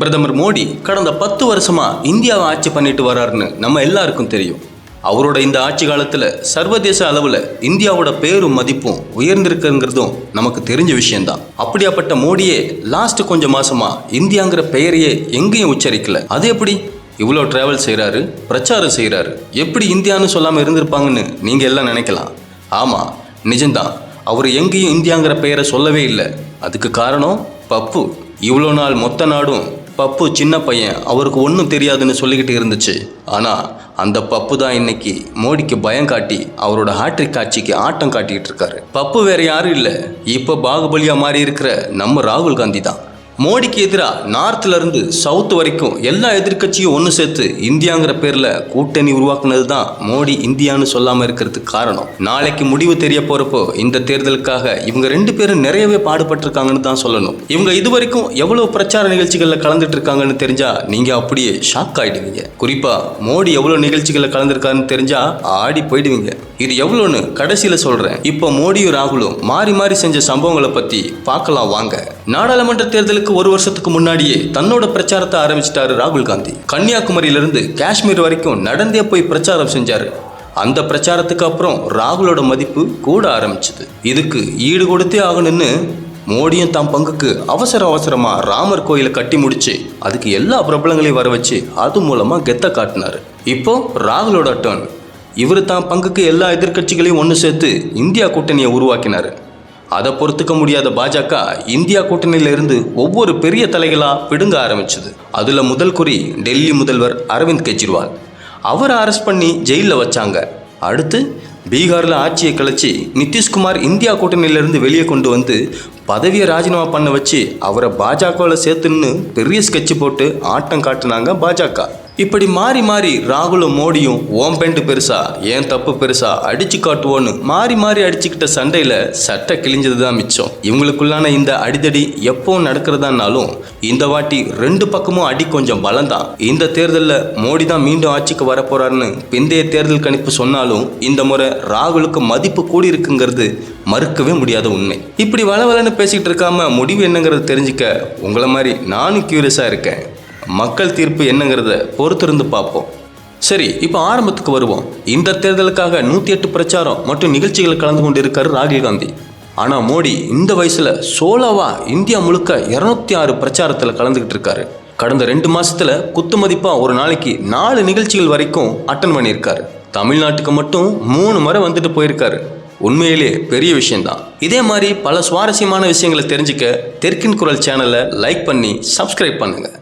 பிரதமர் மோடி கடந்த பத்து வருஷமா இந்தியாவை ஆட்சி பண்ணிட்டு வராருன்னு நம்ம எல்லாருக்கும் தெரியும். அவரோட இந்த ஆட்சி காலத்தில் சர்வதேச அளவில் இந்தியாவோட பேரும் மதிப்பும் உயர்ந்திருக்குங்கிறதும் நமக்கு தெரிஞ்ச விஷயம்தான். அப்படியாப்பட்ட மோடியே லாஸ்ட் கொஞ்சம் மாசமா இந்தியாங்கிற பெயரையே எங்கேயும் உச்சரிக்கல. அது எப்படி? இவ்வளோ டிராவல் செய்கிறாரு பிரச்சாரம் செய்கிறாரு எப்படி இந்தியான்னு சொல்லாமல் இருந்திருப்பாங்கன்னு நீங்கள் எல்லாம் நினைக்கலாம். ஆமாம் நிஜம்தான். அவர் எங்கேயும் இந்தியாங்கிற பெயரை சொல்லவே இல்லை. அதுக்கு காரணம் பப்பு. இவ்வளோ நாள் மொத்த நாடும் பப்பு சின்ன பையன் அவருக்கு ஒன்றும் தெரியாதுன்னு சொல்லிக்கிட்டு இருந்துச்சு. ஆனால் அந்த பப்பு தான் இன்னைக்கு மோடிக்கு பயம் காட்டி அவரோட ஹாட்ரிக் காட்சிக்கு ஆட்டம் காட்டிக்கிட்டு இருக்காரு. பப்பு வேற யாரும் இல்லை. இப்போ பாகுபலியாக மாறி இருக்கிற நம்ம ராகுல் காந்தி தான். மோடிக்கு எதிராக நார்த்ல சவுத் வரைக்கும் எல்லா எதிர்க்கட்சியும் ஒன்று சேர்த்து இந்தியாங்கிற பேரில் கூட்டணி உருவாக்குனது தான் மோடி இந்தியான்னு சொல்லாமல் இருக்கிறதுக்கு காரணம். நாளைக்கு முடிவு தெரிய போகிறப்போ இந்த தேர்தலுக்காக இவங்க ரெண்டு பேரும் நிறையவே பாடுபட்டிருக்காங்கன்னு தான் சொல்லணும். இவங்க இதுவரைக்கும் எவ்வளோ பிரச்சார நிகழ்ச்சிகளில் கலந்துட்டு இருக்காங்கன்னு தெரிஞ்சால் நீங்கள் அப்படியே ஷாக் ஆயிடுவீங்க. குறிப்பாக மோடி எவ்வளோ நிகழ்ச்சிகளில் கலந்துருக்காருன்னு தெரிஞ்சால் ஆடி போயிடுவீங்க. இது எவ்வளோன்னு கடைசியில் சொல்கிறேன் இப்போ மோடியும் ராகுலும் மாறி மாறி செஞ்ச சம்பவங்களை பற்றி பார்க்கலாம் வாங்க. நாடாளுமன்ற தேர்தலுக்கு ஒரு வருஷத்துக்கு முன்னாடியே தன்னோட பிரச்சாரத்தை ஆரம்பிச்சிட்டாரு ராகுல் காந்தி. கன்னியாகுமரியிலிருந்து காஷ்மீர் வரைக்கும் நடந்தே போய் பிரச்சாரம் செஞ்சாரு. அந்த பிரச்சாரத்துக்கு அப்புறம் ராகுலோட மதிப்பு கூட ஆரம்பிச்சது. இதுக்கு ஈடு கொடுத்தே ஆகணும்னு மோடியும் தம் பங்குக்கு அவசர அவசரமா ராமர் கோயிலை கட்டி முடிச்சு அதுக்கு எல்லா பிரபலங்களையும் வர வச்சு அது மூலமா கெத்த காட்டினாரு. இப்போ ராகுலோட டர்ன் இவர் தான் பங்குக்கு எல்லா எதிர்க்கட்சிகளையும் ஒன்று சேர்த்து இந்தியா கூட்டணியை உருவாக்கினார். அதை பொறுத்துக்க முடியாத பாஜக இந்தியா கூட்டணியிலிருந்து ஒவ்வொரு பெரிய தலைகளா பிடுங்க ஆரம்பிச்சது. அதுல முதல் குறி டெல்லி முதல்வர் அரவிந்த் கெஜ்ரிவால். அவரை அரெஸ்ட் பண்ணி ஜெயிலில் வச்சாங்க. அடுத்து பீகாரில் ஆட்சியை கலைச்சி நிதிஷ்குமார் இந்தியா கூட்டணியிலிருந்து வெளியே கொண்டு வந்து பதவியை ராஜினாமா பண்ண வச்சு அவரை பாஜகவில் சேர்த்துன்னு பெரிய ஸ்கெட்சு போட்டு ஆட்டம் காட்டினாங்க பாஜக. இப்படி மாறி மாறி ராகுலும் மோடியும் ஓம் பெண்டு பெருசா? ஏன் தப்பு பெருசா? அடிச்சு காட்டுவோன்னு மாறி மாறி அடிச்சுக்கிட்ட சண்டையில சட்டை கிழிஞ்சது தான் மிச்சம். இவங்களுக்குள்ளான இந்த அடிதடி எப்பவும் நடக்கிறதானாலும் இந்த வாட்டி ரெண்டு பக்கமும் அடி கொஞ்சம் பலம்தான். இந்த தேர்தலில் மோடி தான் மீண்டும் ஆட்சிக்கு வரப்போறாருன்னு பிந்தைய தேர்தல் கணிப்பு சொன்னாலும் இந்த முறை ராகுலுக்கு மதிப்பு கூடி இருக்குங்கிறது மறுக்கவே முடியாத உண்மை. இப்படி வளவலன்னு பேசிக்கிட்டு இருக்காம முடிவு என்னங்கிறத தெரிஞ்சுக்க உங்களை மாதிரி நானும் கியூரியஸாக இருக்கேன். மக்கள் தீர்ப்பு என்னங்கிறத பொறுத்திருந்து பார்ப்போம். சரி இப்போ ஆரம்பத்துக்கு வருவோம். இந்த தேர்தலுக்காக நூற்றி எட்டு பிரச்சாரம் மற்றும் நிகழ்ச்சிகள் கலந்து கொண்டிருக்காரு ராகுல் காந்தி. ஆனால் மோடி இந்த வயசில் சோலோவா இந்தியா முழுக்க இரநூத்தி ஆறு பிரச்சாரத்தில் கலந்துக்கிட்டு இருக்காரு. கடந்த ரெண்டு மாசத்துல குத்து மதிப்பா ஒரு நாளைக்கு நாலு நிகழ்ச்சிகள் வரைக்கும் அட்டன் பண்ணியிருக்காரு. தமிழ்நாட்டுக்கு மட்டும் மூணு முறை வந்துட்டு போயிருக்காரு. உண்மையிலே பெரிய விஷயம்தான். இதே மாதிரி பல சுவாரஸ்யமான விஷயங்களை தெரிஞ்சுக்க தெற்கின் குரல் சேனலை லைக் பண்ணி சப்ஸ்கிரைப் பண்ணுங்கள்